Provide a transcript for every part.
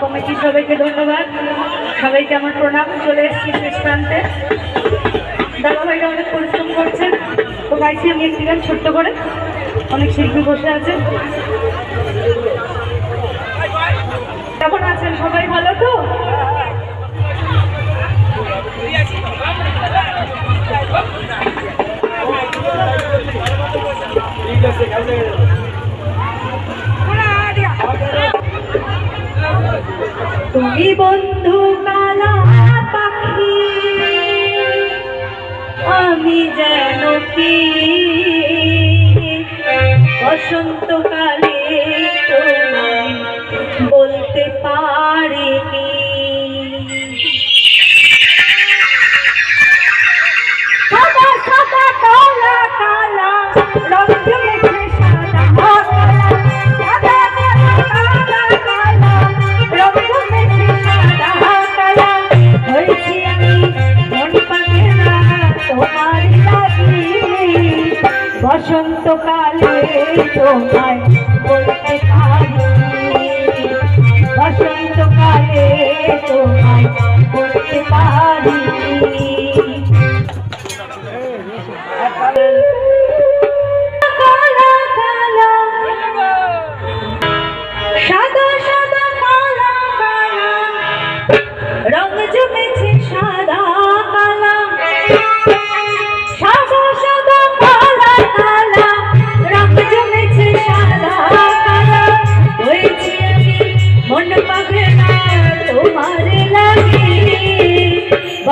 কমিটির সবাইকে ধন্যবাদ। সবাইকে আমার প্রণাম। চলে এসেছি শেষ প্রান্তে। দাদা ভাইরা অনেক পরিশ্রম করছেন। তো গাইছি আমি একটি গান ছোট্ট করে। অনেক শিল্পী বসে আছে কেমন আছেন সবাই? ভালো তো? তুমি বন্ধু কালা পাখি আমি যেন কি? বসন্তকালে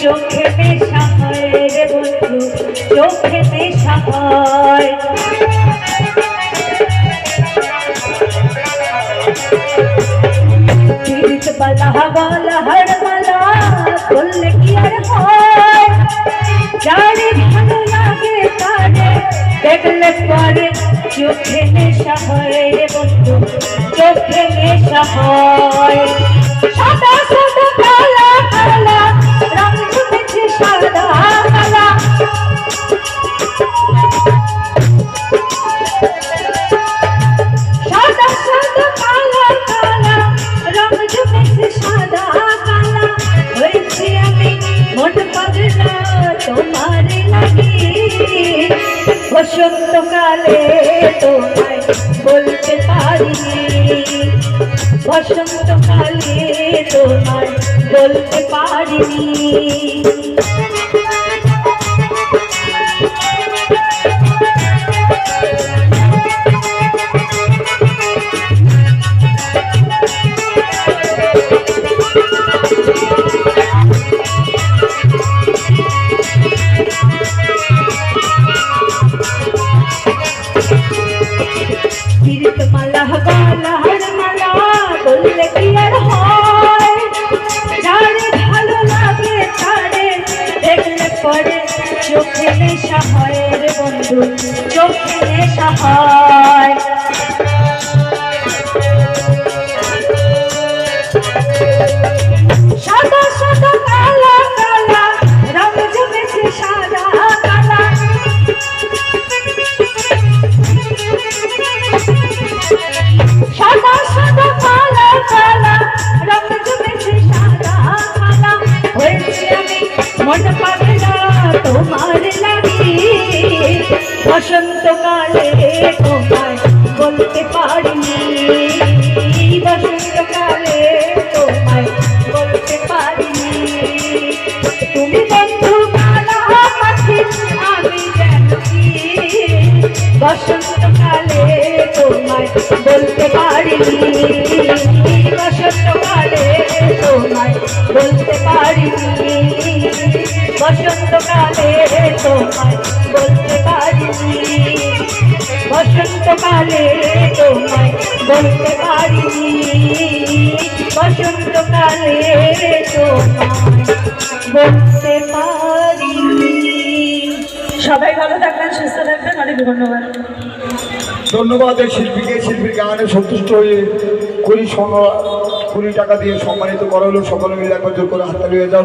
চোখে নেশা হয় রে বন্ধু চোখে নেশা হয়। পীড়িত দেখলে পরে চোখে নেশা হয় রে বন্ধু চোখে নেশা হয় বসন্তকালে তোমায় বলতে পারিনি বসন্তকালে তোমায় বলতে পারিনি। নেশা হয় রে বন্ধু, চোখে নেশা হয়। সাদা সাদা কালা কালা, রং জমেছে সাদা, কালা। সাদা সাদা কালা কালা, রং জমেছে সাদা, কালা। হয়েছে আমি মন পাগলা, তোমার লাগি বসন্তকালে তোমায় বলতে পারিনি। বসন্তকালে তোমায় বলতে পারিনি। তুমি বন্ধু মালা পাখি, আমি জানি বসন্তকালে তোমায় বলতে পারিনি। বসন্তকালে তোমায় বলতে পারিনি। বসন্তকালে তোমায় বলতে বসন্তকালে তোমায় বলতে পারিনি বসন্তকালে বলতে পারিনি সবাই ভালো থাকবেন, সুস্থ থাকবেন, অনেক ধন্যবাদ। ধন্যবাদ এই শিল্পীকে, শিল্পীর গানে সন্তুষ্ট হয়ে কুড়ি কুড়ি টাকা দিয়ে সম্মানিত করা হলো। সকলে মিলে একবার জোর করে হাততালি হয়ে যাও।